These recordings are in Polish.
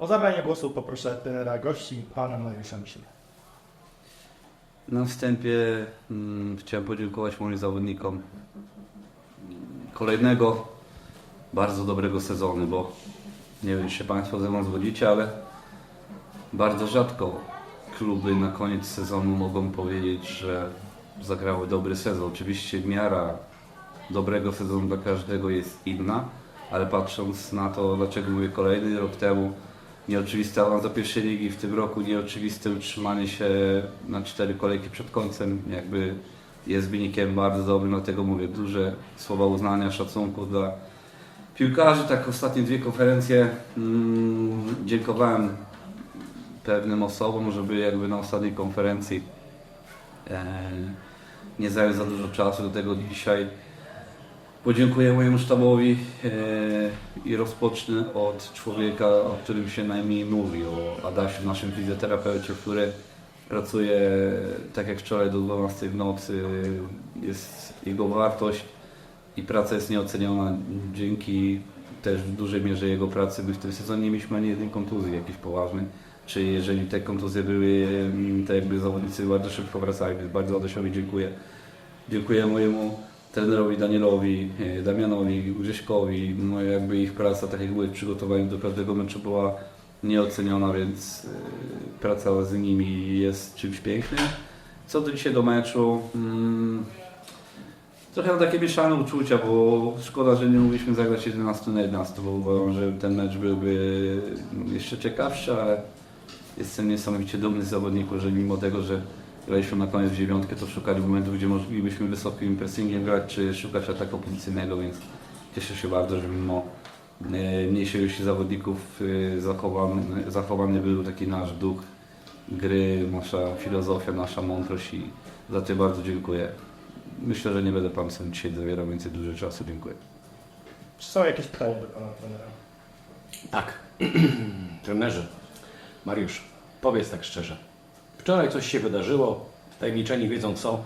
O zabranie głosu poproszę trenera gości, pana Mariusza Misiela. Na wstępie mm, chciałem podziękować moim zawodnikom kolejnego bardzo dobrego sezonu, bo nie wiem, czy się Państwo ze mną zgodzicie, ale bardzo rzadko kluby na koniec sezonu mogą powiedzieć, że zagrały dobry sezon. Oczywiście miara dobrego sezonu dla każdego jest inna, ale patrząc na to, dlaczego mówię kolejny rok temu, nieoczywisty awans do pierwszej ligi, w tym roku nieoczywiste utrzymanie się na cztery kolejki przed końcem, jakby jest wynikiem bardzo dobrym, dlatego mówię duże słowa uznania, szacunku dla piłkarzy. Tak ostatnie dwie konferencje mm, dziękowałem pewnym osobom, żeby jakby na ostatniej konferencji e, nie zająć za dużo czasu, do tego dzisiaj Podziękuję mojemu sztabowi e, i rozpocznę od człowieka, o którym się najmniej mówi, o Adasiu, naszym fizjoterapeucie, który pracuje tak jak wczoraj do 12 w nocy. Jest jego wartość i praca jest nieoceniona. Dzięki też w dużej mierze jego pracy my w tym sezonie nie mieliśmy ani jednej kontuzji jakiejś poważnej. Czy jeżeli te kontuzje były, mm, to jakby zawodnicy bardzo szybko wracali, więc bardzo Adasiowi dziękuję. Dziękuję mojemu trenerowi Danielowi, e, Damianowi, Grześkowi. No jakby ich praca, tak jak były przygotowani do każdego meczu była nieoceniona, więc e, praca z nimi jest czymś pięknym. Co do dzisiaj do meczu, mm, trochę takie mieszane uczucia, bo szkoda, że nie mogliśmy zagrać 11 na 11, bo uważam, że ten mecz byłby jeszcze ciekawszy, ale jestem niesamowicie dumny z zawodników, że mimo tego, że graliśmy na koniec w dziewiątkę, to szukali momentów, gdzie moglibyśmy wysokim pressingiem grać, czy szukać ataku pozycyjnego, więc cieszę się bardzo, że mimo e, mniejszej ilości zawodników e, zachowany, zachowany był taki nasz duch gry, nasza filozofia, nasza mądrość i za to bardzo dziękuję. Myślę, że nie będę Pan sobie dzisiaj zawierał więcej dużo czasu. Dziękuję. Czy są jakieś pytania do pana trenera? Tak. Trenerze, Mariusz, powiedz tak szczerze. Wczoraj coś się wydarzyło, tajemniczeni wiedzą co.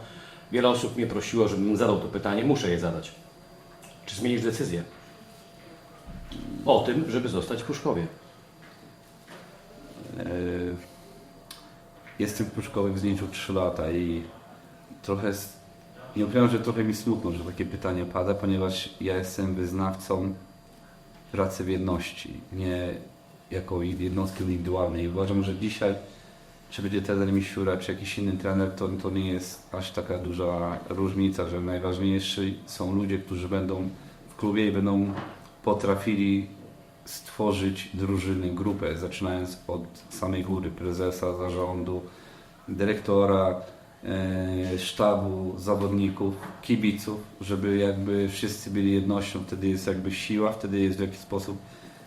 Wiele osób mnie prosiło, żebym zadał to pytanie, muszę je zadać. Czy zmienisz decyzję? O tym, żeby zostać w Pruszkowie. E, Jestem w Pruszkowie w zdjęciu 3 lata i trochę, nie ukrywam, że trochę mi smutno, że takie pytanie pada, ponieważ ja jestem wyznawcą pracy w jedności, nie jako jednostki indywidualnej. Uważam, że dzisiaj, czy będzie trener Misiura, czy jakiś inny trener, to, to nie jest aż taka duża różnica, że najważniejsi są ludzie, którzy będą w klubie i będą potrafili stworzyć drużyny, grupę, zaczynając od samej góry, prezesa, zarządu, dyrektora, e, sztabu, zawodników, kibiców, żeby jakby wszyscy byli jednością, wtedy jest jakby siła, wtedy jest w jakiś sposób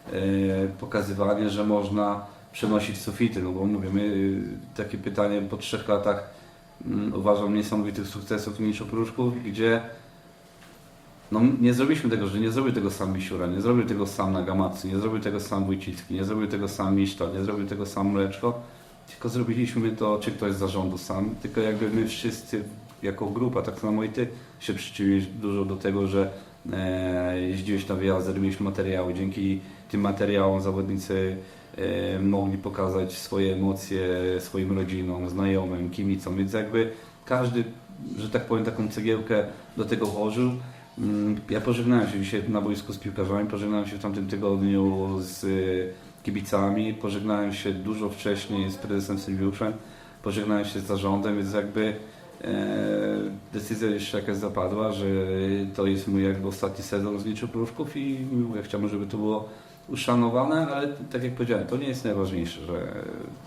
e, pokazywanie, że można przenosić sufity, no bo mówię, my e, takie pytanie po trzech latach mm, uważam niesamowitych sukcesów Mistrz Pruszków, gdzie no, nie zrobiliśmy tego, że nie zrobił tego sam Misiura, nie zrobił tego sam Nagamatsu, nie zrobił tego sam Wójcicki, nie zrobił tego sam Miszta, nie zrobił tego sam Mleczko, tylko zrobiliśmy to, czy ktoś z zarządu sam, tylko jakby my wszyscy jako grupa, tak samo i Ty się przyczyniłeś dużo do tego, że jeździłeś na wyjazdy, robiliśmy materiały, dzięki tym materiałom zawodnicy e, mogli pokazać swoje emocje swoim rodzinom, znajomym, kibicom, więc jakby każdy, że tak powiem, taką cegiełkę do tego włożył. Mm, Ja pożegnałem się dzisiaj na boisku z piłkarzami, pożegnałem się w tamtym tygodniu z y, kibicami, pożegnałem się dużo wcześniej z prezesem Sylwiuszem, pożegnałem się z zarządem, więc jakby e, decyzja jeszcze jakaś zapadła, że to jest mój jakby ostatni sezon z Liczu Pruszków i mówię, chciałbym, żeby to było uszanowane, ale tak jak powiedziałem, to nie jest najważniejsze, że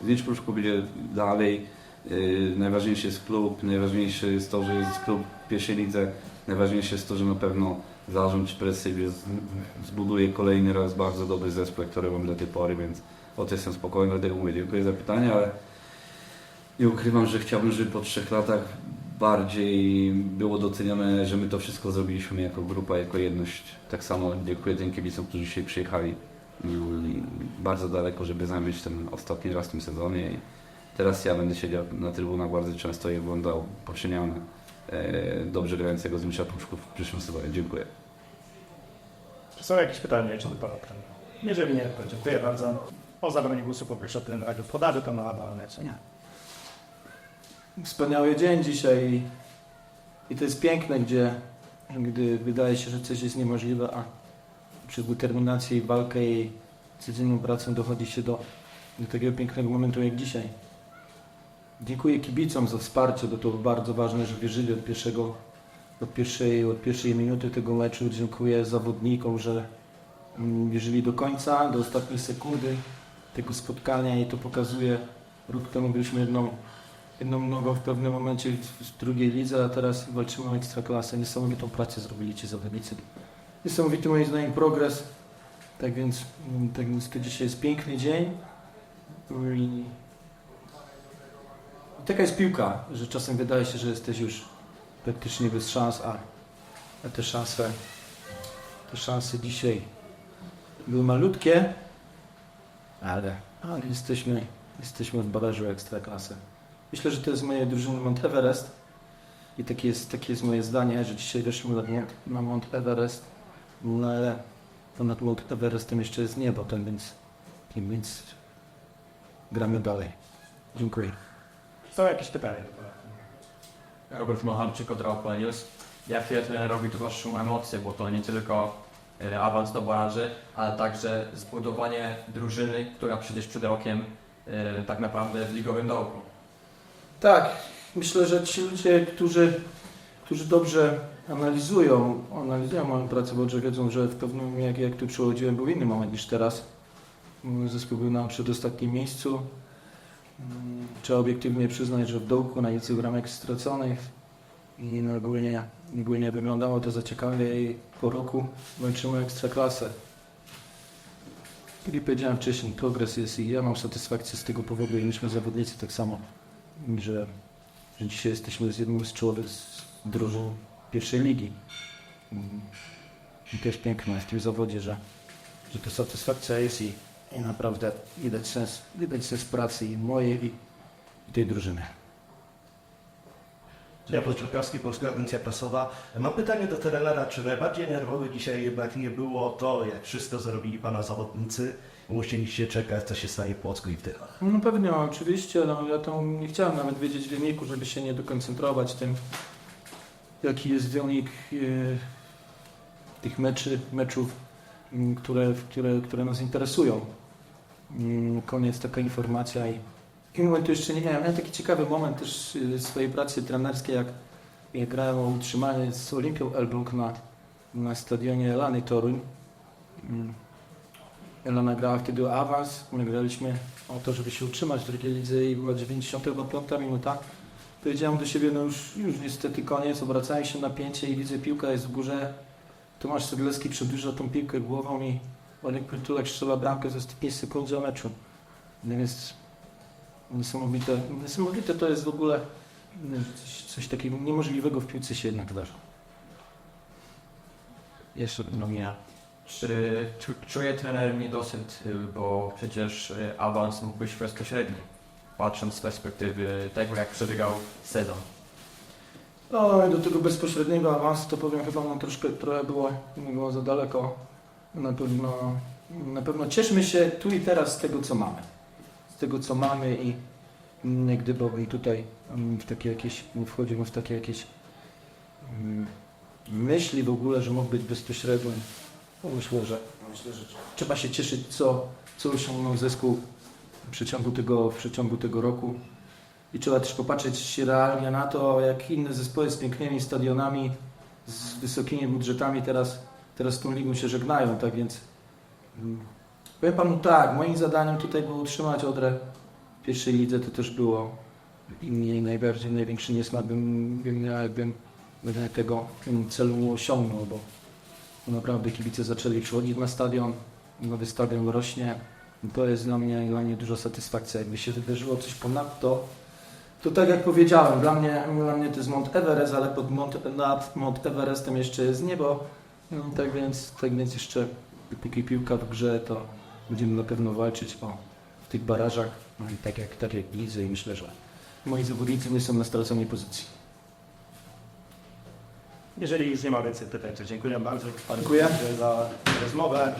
Licz Pruszków będzie dalej, y, najważniejszy jest klub, najważniejsze jest to, że jest klub w pierwszej lidze, Najważniejsze jest to, że na pewno zarząd z- zbuduje kolejny raz bardzo dobry zespół, który mam do tej pory, więc o to jestem spokojny, dlatego mówię, dziękuję za pytanie, ale nie ukrywam, że chciałbym, żeby po trzech latach bardziej było docenione, że my to wszystko zrobiliśmy jako grupa, jako jedność. Tak samo dziękuję tym kibicom, którzy dzisiaj przyjechali bardzo daleko, żeby zająć ten ostatni raz w tym sezonie i teraz ja będę siedział na trybunach bardzo często i oglądał poczynione e, dobrze grającego z Misza Puszków w przyszłym sezonie. Dziękuję. Czy są jakieś pytania jeszcze do pana trenera? Jeżeli nie, to dziękuję bardzo. O zabranie głosu poproszę trenera do podaży to na co nie? Wspaniały dzień dzisiaj i to jest piękne, gdzie gdy wydaje się, że coś jest niemożliwe, a przez determinację i walkę i codzienną pracę dochodzi się do, do takiego pięknego momentu jak dzisiaj. Dziękuję kibicom za wsparcie, bo to bardzo ważne, że wierzyli od pierwszego, od pierwszej, od pierwszej minuty tego meczu. Dziękuję zawodnikom, że mm, wierzyli do końca, do ostatniej sekundy tego spotkania i to pokazuje, rok temu byliśmy jedną jedną nogą w pewnym momencie w drugiej lidze, a teraz walczymy o ekstraklasę. Niesamowitą pracę zrobili ci zawodnicy. Niesamowity moim zdaniem progres. Tak więc, mm, tak więc to dzisiaj jest piękny dzień. I, taka jest piłka, że czasem wydaje się, że jesteś już praktycznie bez szans, a, a te szanse, te szanse dzisiaj były malutkie, ale, ale jesteśmy, jesteśmy w barażu o ekstraklasę. Myślę, że to jest moje drużyny Mount Everest i takie jest, takie jest moje zdanie, że dzisiaj weszliśmy na Mount, na Mount Everest, no ale ponad Mount Everestem jeszcze jest niebo, tak więc, tak więc gramy dalej. Dziękuję. Są jakieś pytania? Robert Mocharczyk od Raw News. Ja chwilę trenerowi towarzyszą emocje, bo to nie tylko e, awans do baraży, ale także zbudowanie drużyny, która przecież przed rokiem e, tak naprawdę w ligowym dołku. Tak, myślę, że ci ludzie, którzy, którzy dobrze analizują, analizują moją pracę, bo że wiedzą, że w pewnym, jak, jak tu przychodziłem, był inny moment niż teraz. Mój Zespół był na przedostatnim miejscu. Mm, Trzeba obiektywnie przyznać, że w dołku na licy bramek straconych i no ogólnie, ogólnie wyglądało to za ciekawie i po roku walczymy o ekstraklasę. Jak powiedziałem wcześniej, progres jest i ja mam satysfakcję z tego powodu i myśmy zawodnicy tak samo że, że dzisiaj jesteśmy z jedną z czołowych drużyn pierwszej ligi. Mm. I też piękne w tym zawodzie, że, że to satysfakcja jest i, i naprawdę widać sens, widać sens pracy i mojej i, i tej drużyny. Ja Pociągowski, Polska Agencja Prasowa. Mam pytanie do trenera, czy najbardziej nerwowy dzisiaj jednak nie było to, jak wszystko zrobili pana zawodnicy, musieliście czekać, co się stanie Płocku i Tychach. No pewnie, oczywiście, no, ja tam nie chciałem nawet wiedzieć wyniku, żeby się nie dokoncentrować tym, jaki jest wynik e, tych meczy, meczów, m, które, które, które nas interesują. Mm, Koniec taka informacja i w tym momentu jeszcze nie miałem. Miałem taki ciekawy moment też e, swojej pracy trenerskiej, jak, jak grałem o utrzymanie z Olimpią Elbląg na, na stadionie Elany Toruń. Mm. Elana grała wtedy awans, my graliśmy o to, żeby się utrzymać w drugiej lidze i była 95 minuta. Powiedziałem do siebie, no już, już niestety koniec, obracałem się na pięcie i widzę piłka jest w górze. Tomasz Sedleski przedłuża tą piłkę głową i Olek Prytulek strzela bramkę za 5 sekund za meczu. No więc niesamowite, niesamowite to jest w ogóle no, coś, coś takiego niemożliwego w piłce się jednak wydarza. Jeszcze no ja. Czy czu- czuje trener niedosyt, y, bo przecież y, awans mógł być bezpośredni, patrząc z perspektywy tego, jak przebiegał sezon. No do tego bezpośredniego awansu to powiem chyba nam troszkę trochę było, było za daleko. Na pewno, na pewno cieszmy się tu i teraz z tego co mamy. Z tego co mamy i mm, gdyby tutaj mm, w takie jakieś, wchodzimy w takie jakieś mm, myśli w ogóle, że mógł być bezpośredni. No myślę, że trzeba się cieszyć co, co osiągnął zespół w przeciągu tego, w przeciągu tego roku. I trzeba też popatrzeć realnie na to, jak inne zespoły z pięknymi stadionami, z wysokimi budżetami teraz, teraz z tą ligą się żegnają, tak więc mm, powiem Panu tak, moim zadaniem tutaj było utrzymać Odrę w pierwszej lidze, to też było i najbardziej, największy niesmak bym, bym jakbym tego celu osiągnął, bo naprawdę kibice zaczęli przychodzić na stadion, nowy stadion rośnie, to jest dla mnie, dla mnie duża satysfakcja. Jakby się wydarzyło coś ponadto, to tak jak powiedziałem, dla mnie, dla mnie to jest Mount Everest, ale pod Mount, nad Mount Everestem jeszcze jest niebo. No, tak, więc, tak więc jeszcze póki piłka w grze, to będziemy na pewno walczyć o w tych barażach, no i tak jak, tak jak widzę i myślę, że moi zawodnicy nie są na straconej pozycji. Jeżeli już nie ma więcej pytań, to dziękuję bardzo Dziękuję. za rozmowę.